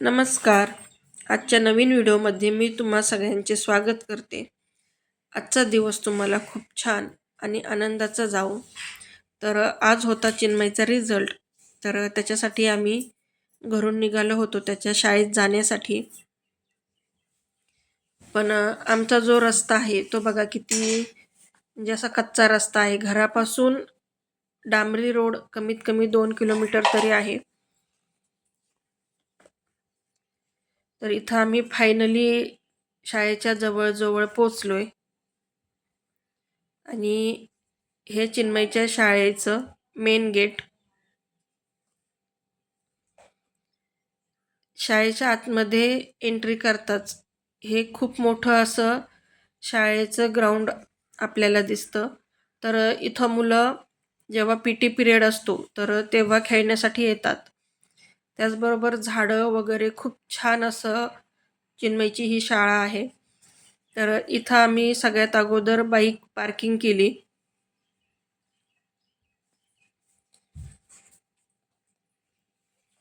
नमस्कार. आजच्या नवीन व्हिडिओमध्ये मी तुम्हा सगळ्यांचे स्वागत करते. आजचा दिवस तुम्हाला खूप छान आणि आनंदाचा जाऊ तर आज होता चिन्मयचा रिझल्ट तर त्याच्यासाठी आम्ही घरून निघालो होतो त्याच्या शाळेत जाण्यासाठी. पण आमचा जो रस्ता आहे तो बघा किती म्हणजे असा कच्चा रस्ता आहे. घरापासून डांबरी रोड कमीत कमी दोन किलोमीटर तरी आहे. तर इथं आम्ही फायनली शाळेच्या जवळजवळ पोचलोय आणि हे चिन्मयच्या शाळेचं मेन गेट शाळेच्या आतमध्ये एंट्री करताच हे खूप मोठं असं शाळेचं ग्राउंड आपल्याला दिसतं. तर इथं मुलं जेव्हा पी टी पिरियड असतो तर तेव्हा खेळण्यासाठी येतात. त्याचबरोबर झाडं वगैरे खूप छान असं चिन्मयची ही शाळा आहे. तर इथं आम्ही सगळ्यात अगोदर बाईक पार्किंग केली.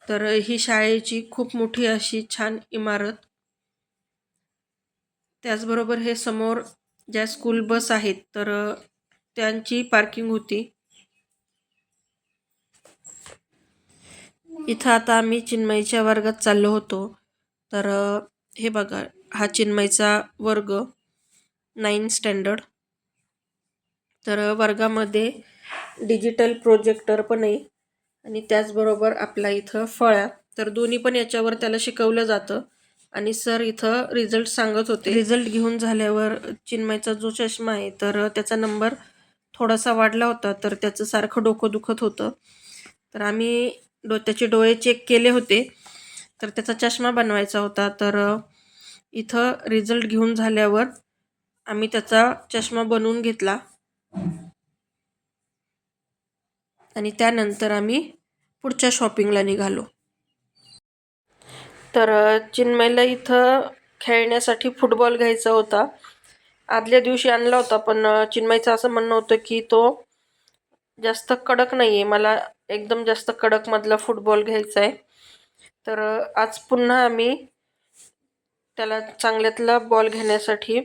तर ही शाळेची खूप मोठी अशी छान इमारत. त्याचबरोबर हे समोर ज्या स्कूल बस आहेत तर त्यांची पार्किंग होती. इथं आता आम्ही चिन्मयच्या वर्गात चाललो होतो. तर हे बघा हा चिन्मयचा वर्ग नाईन स्टँडर्ड. तर वर्गामध्ये डिजिटल प्रोजेक्टर पण आहे. आणि त्याचबरोबर आपला इथं फळ्या. तर दोन्ही पण याच्यावर त्याला शिकवलं जातं. आणि सर इथं रिझल्ट सांगत होते. रिझल्ट घेऊन झाल्यावर चिन्मयचा जो चष्मा आहे तर त्याचा नंबर थोडासा वाढला होता. तर त्याचं सारखं डोकं दुखत होतं. तर आम्ही डो त्याचे डोळे चेक केले होते. तर त्याचा चष्मा बनवायचा होता. तर इथं रिझल्ट घेऊन झाल्यावर आम्ही त्याचा चष्मा बनवून घेतला. आणि त्यानंतर आम्ही पुढच्या शॉपिंगला निघालो. तर चिन्मयला इथं खेळण्यासाठी फुटबॉल घ्यायचा होता. आदल्या दिवशी आणला होता पण चिन्मयचं असं म्हणणं होतं की तो जास्त कडक नाही आहे मला एकदम जास्त कडकमधला फुटबॉल घ्यायचा आहे तर आज पुन्हा आम्ही त्याला चांगल्यातला बॉल घेण्यासाठी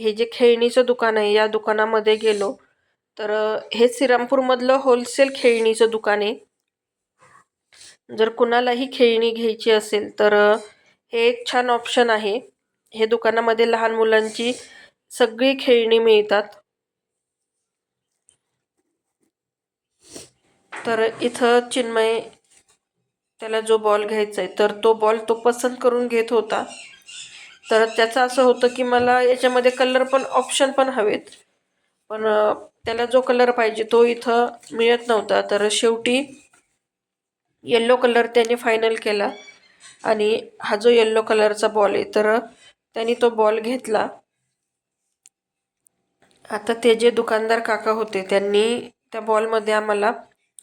हे जे खेळणीचं दुकान आहे या दुकानामध्ये गेलो. तर हे श्रीरामपूरमधलं होलसेल खेळणीचं दुकान आहे. जर कुणालाही खेळणी घ्यायची असेल तर हे एक छान ऑप्शन आहे. हे दुकानामध्ये लहान मुलांची सगळी खेळणी मिळतात. तर इथं चिन्मय त्याला जो बॉल घ्यायचा आहे तर तो बॉल तो पसंत करून घेत होता. तर त्याचं असं होतं की मला याच्यामध्ये कलर पण ऑप्शन पण हवेत. पण त्याला जो कलर पाहिजे तो इथं मिळत नव्हता. तर शेवटी येल्लो कलर त्याने फायनल केला. आणि हा जो येल्लो कलरचा बॉल आहे तर त्यांनी तो बॉल घेतला. आता ते जे दुकानदार काका होते त्यांनी त्या बॉलमध्ये आम्हाला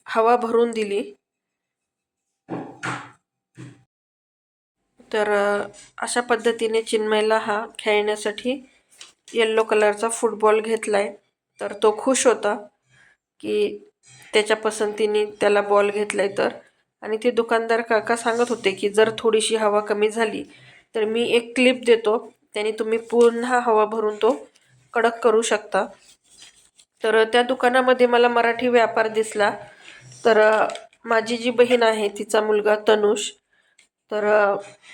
हवा भरून दिली. तर अशा पद्धतीने चिन्मयला हा खेळण्यासाठी येल्लो कलरचा फुटबॉल घेतला आहे तर तो खुश होता की त्याच्या पसंतीने त्याला बॉल घेतला आहे तर. आणि ते दुकानदार काका सांगत होते की जर थोडीशी हवा कमी झाली तर मी एक क्लिप देतो. त्याने तुम्ही पुन्हा हवा भरून तो कडक करू शकता. तर त्या दुकानामध्ये मला मराठी व्यापार दिसला. तर माझी जी बहीण आहे तिचा मुलगा तनुष. तर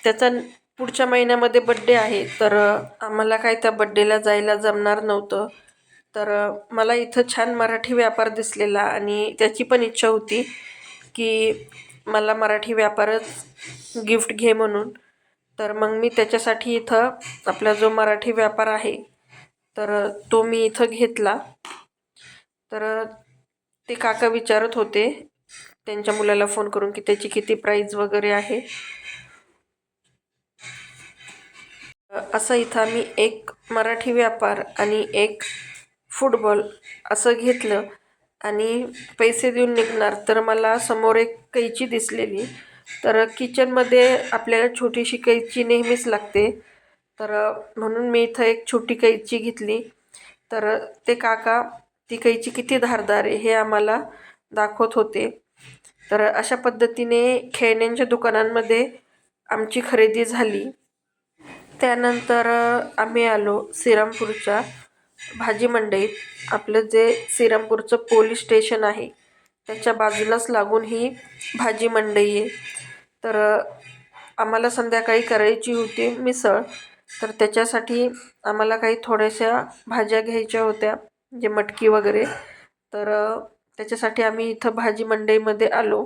त्याचा पुढच्या महिन्यामध्ये बड्डे आहे. तर आम्हाला काय त्या बड्डेला जायला जमणार नव्हतं. तर मला इथं छान मराठी व्यापार दिसलेला आणि त्याची पण इच्छा होती की मला मराठी व्यापारच गिफ्ट घे म्हणून. तर मग मी त्याच्यासाठी इथं आपला जो मराठी व्यापार आहे तर तो मी इथं घेतला. तर ते काका विचारत होते त्यांच्या मुलाला फोन करून की त्याची किती प्राईज वगैरे आहे. असं इथं आम्ही एक मराठी व्यापार आणि एक फुटबॉल असं घेतलं आणि पैसे देऊन निघणार. तर मला समोर एक कैची दिसलेली. तर किचनमध्ये आपल्याला छोटीशी कैची नेहमीच लागते. तर म्हणून मी इथं एक छोटी कैची घेतली. तर ते काका ती कैची किती धारदार आहे हे आम्हाला दाखवत होते. तर अशा पद्धतीने खेळण्यांच्या दुकानांमध्ये आमची खरेदी झाली. त्यानंतर आम्ही आलो श्रीरामपूरच्या भाजी मंडईत. आपलं जे श्रीरामपूरचं पोलीस स्टेशन आहे त्याच्या बाजूलाच लागून ही भाजी मंडई आहे. तर आम्हाला संध्याकाळी करायची होती मिसळ. तर त्याच्यासाठी आम्हाला काही थोड्याशा भाज्या घ्यायच्या होत्या म्हणजे मटकी वगैरे. तर त्याच्यासाठी आम्ही इथं भाजी मंडईमध्ये आलो.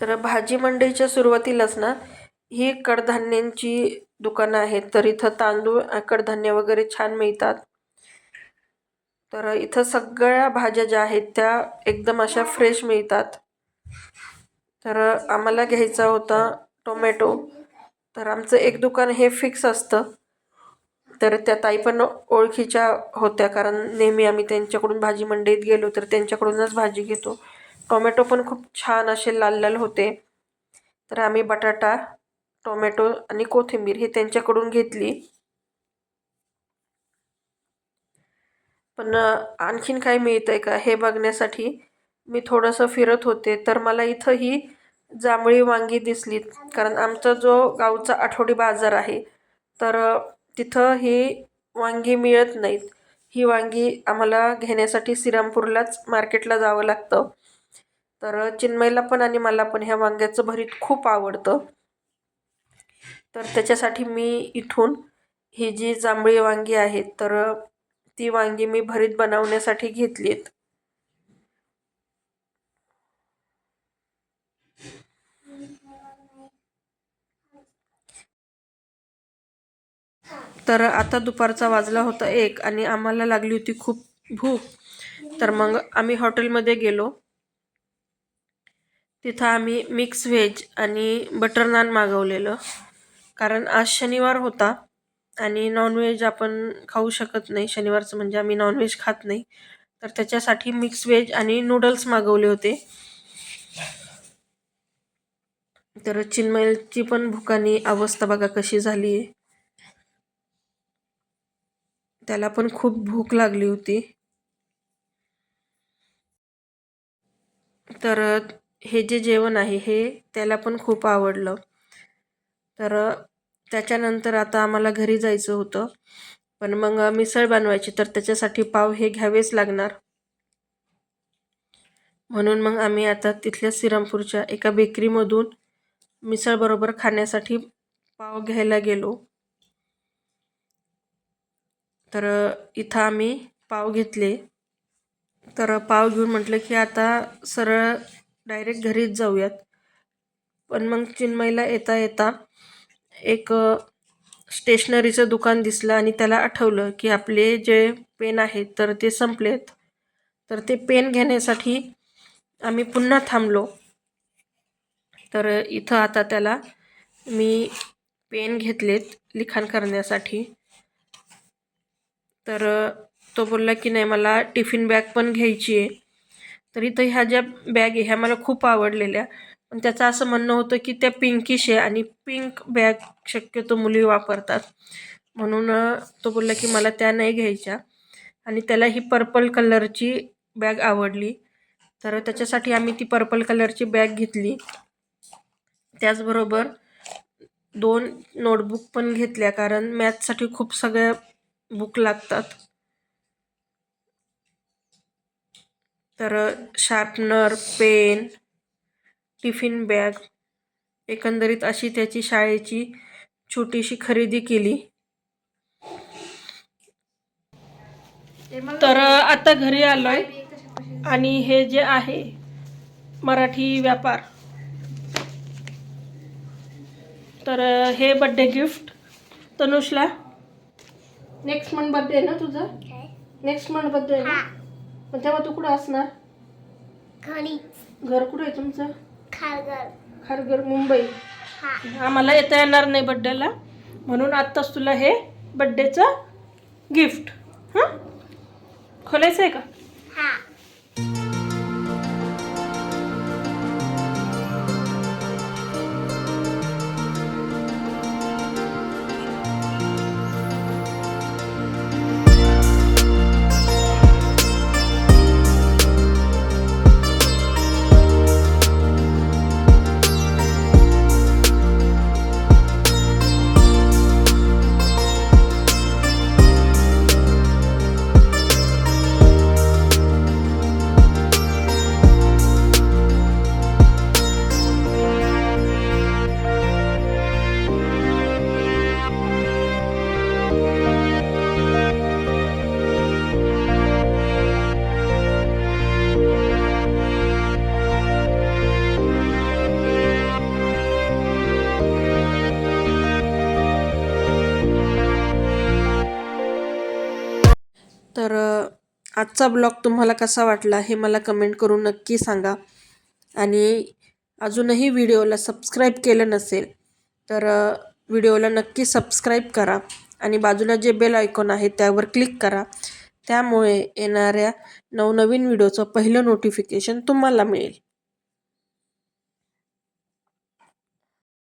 तर भाजी मंडईच्या सुरुवातीलाच ना ही कडधान्यांची दुकानं आहेत. तर इथं तांदूळ कडधान्य वगैरे छान मिळतात. तर इथं सगळ्या भाज्या ज्या आहेत त्या एकदम अशा फ्रेश मिळतात. तर आम्हाला घ्यायचा होता टोमॅटो. तर आमचं एक दुकान हे फिक्स असतं. तर त्या ताई पण ओळखीच्या होत्या. कारण नेहमी आम्ही त्यांच्याकडून भाजी मंडईत गेलो तर त्यांच्याकडूनच भाजी घेतो. टोमॅटो पण खूप छान असे लाल लाल होते. तर आम्ही बटाटा टोमॅटो आणि कोथिंबीर हे त्यांच्याकडून घेतली. पण आणखीन काय मिळतं आहे का हे बघण्यासाठी मी थोडंसं फिरत होते. तर मला इथं ही जांभळी वांगी दिसली कारण आमचा जो गावचा आठवडी बाजार आहे तर तिथं ही वांगी मिळत नाहीत. ही वांगी आम्हाला घेण्यासाठी श्रीरामपूरलाच मार्केटला जावं लागतं. तर चिन्मयला पण आणि मला पण ह्या वांग्याचं भरीत खूप आवडतं. तर त्याच्यासाठी मी इथून ही जी जांभळी वांगी आहेत तर ती वांगी मी भरीत बनवण्यासाठी घेतलीत. तर आता दुपारचा वाजला होता एक आणि आम्हाला लागली होती खूप भूक. तर मग आम्ही हॉटेलमध्ये गेलो. तिथं आम्ही मिक्स व्हेज आणि बटर नान मागवलेलं. कारण आज शनिवार होता आणि नॉनव्हेज आपण खाऊ शकत नाही. शनिवारचं म्हणजे आम्ही नॉनव्हेज खात नाही. तर त्याच्यासाठी मिक्स व्हेज आणि नूडल्स मागवले होते. तर चिन्मयची पण भुकानी अवस्था बघा कशी झाली आहे त्याला पण खूप भूक लागली होती. तर हे जे जेवण आहे हे त्याला पण खूप आवडलं. तर त्याच्यानंतर आता आम्हाला घरी जायचं होतं. पण मग मिसळ बनवायची तर त्याच्यासाठी पाव हे घ्यावेच लागणार. म्हणून मग आम्ही आता तिथल्या श्रीरामपूरच्या एका बेकरीमधून मिसळबरोबर खाण्यासाठी पाव घ्यायला गेलो. तर इथं आम्ही पाव घेतले. तर पाव घेऊन म्हटलं की आता सरळ डायरेक्ट घरीच जाऊयात. पण मग चिन्मयला येता येता एक स्टेशनरीचं दुकान दिसलं आणि त्याला आठवलं की आपले जे पेन आहेत तर ते संपलेत. तर ते पेन घेण्यासाठी आम्ही पुन्हा थांबलो. तर इथं आता त्याला मी पेन घेतलेत लिखाण करण्यासाठी. तर तो बोलला की नाही मला टिफिन बॅग पण घ्यायची आहे. तर इथं ह्या ज्या बॅग आहे ह्या मला खूप आवडलेल्या. पण त्याचं असं म्हणणं होतं की त्या पिंकिश आहे आणि पिंक बॅग शक्यतो मुली वापरतात. म्हणून तो बोलला की मला त्या नाही घ्यायच्या. आणि त्याला ही पर्पल कलरची बॅग आवडली. तर त्याच्यासाठी आम्ही ती पर्पल कलरची बॅग घेतली. त्याचबरोबर दोन नोटबुक पण घेतल्या कारण मॅथसाठी खूप सगळ्या बुक लागतात. तर शार्पनर पेन टिफिन बॅग एकंदरीत अशी त्याची शाळेची छोटीशी खरेदी केली. तर आता घरी आलोय आणि हे जे आहे मराठी व्यापार. तर हे बड्डे गिफ्ट तनुषला. नेक्स्ट मंथ बर्थडे आहे ना तुझा? नेक्स्ट मंथ बर्थडे आहे ना? मग तेव्हा तू कुठं असणार? घरी. घर कुठं आहे तुमचं? खारघर. खारघर मुंबई. हा. आम्हाला येता येणार नाही बड्डेला म्हणून आत्ताच तुला हे बड्डेचं गिफ्ट हां? खोलायचं आहे का? आजचा ब्लॉग तुम्हाला कसा वाटला हे मला कमेंट करून नक्की सांगा. आणि अजूनही व्हिडिओला सबस्क्राईब केलं नसेल तर व्हिडिओला नक्की सबस्क्राईब करा आणि बाजूला जे बेल आयकॉन आहे त्यावर क्लिक करा. त्यामुळे येणाऱ्या नवनवीन व्हिडिओचं पहिलं नोटिफिकेशन तुम्हाला मिळेल.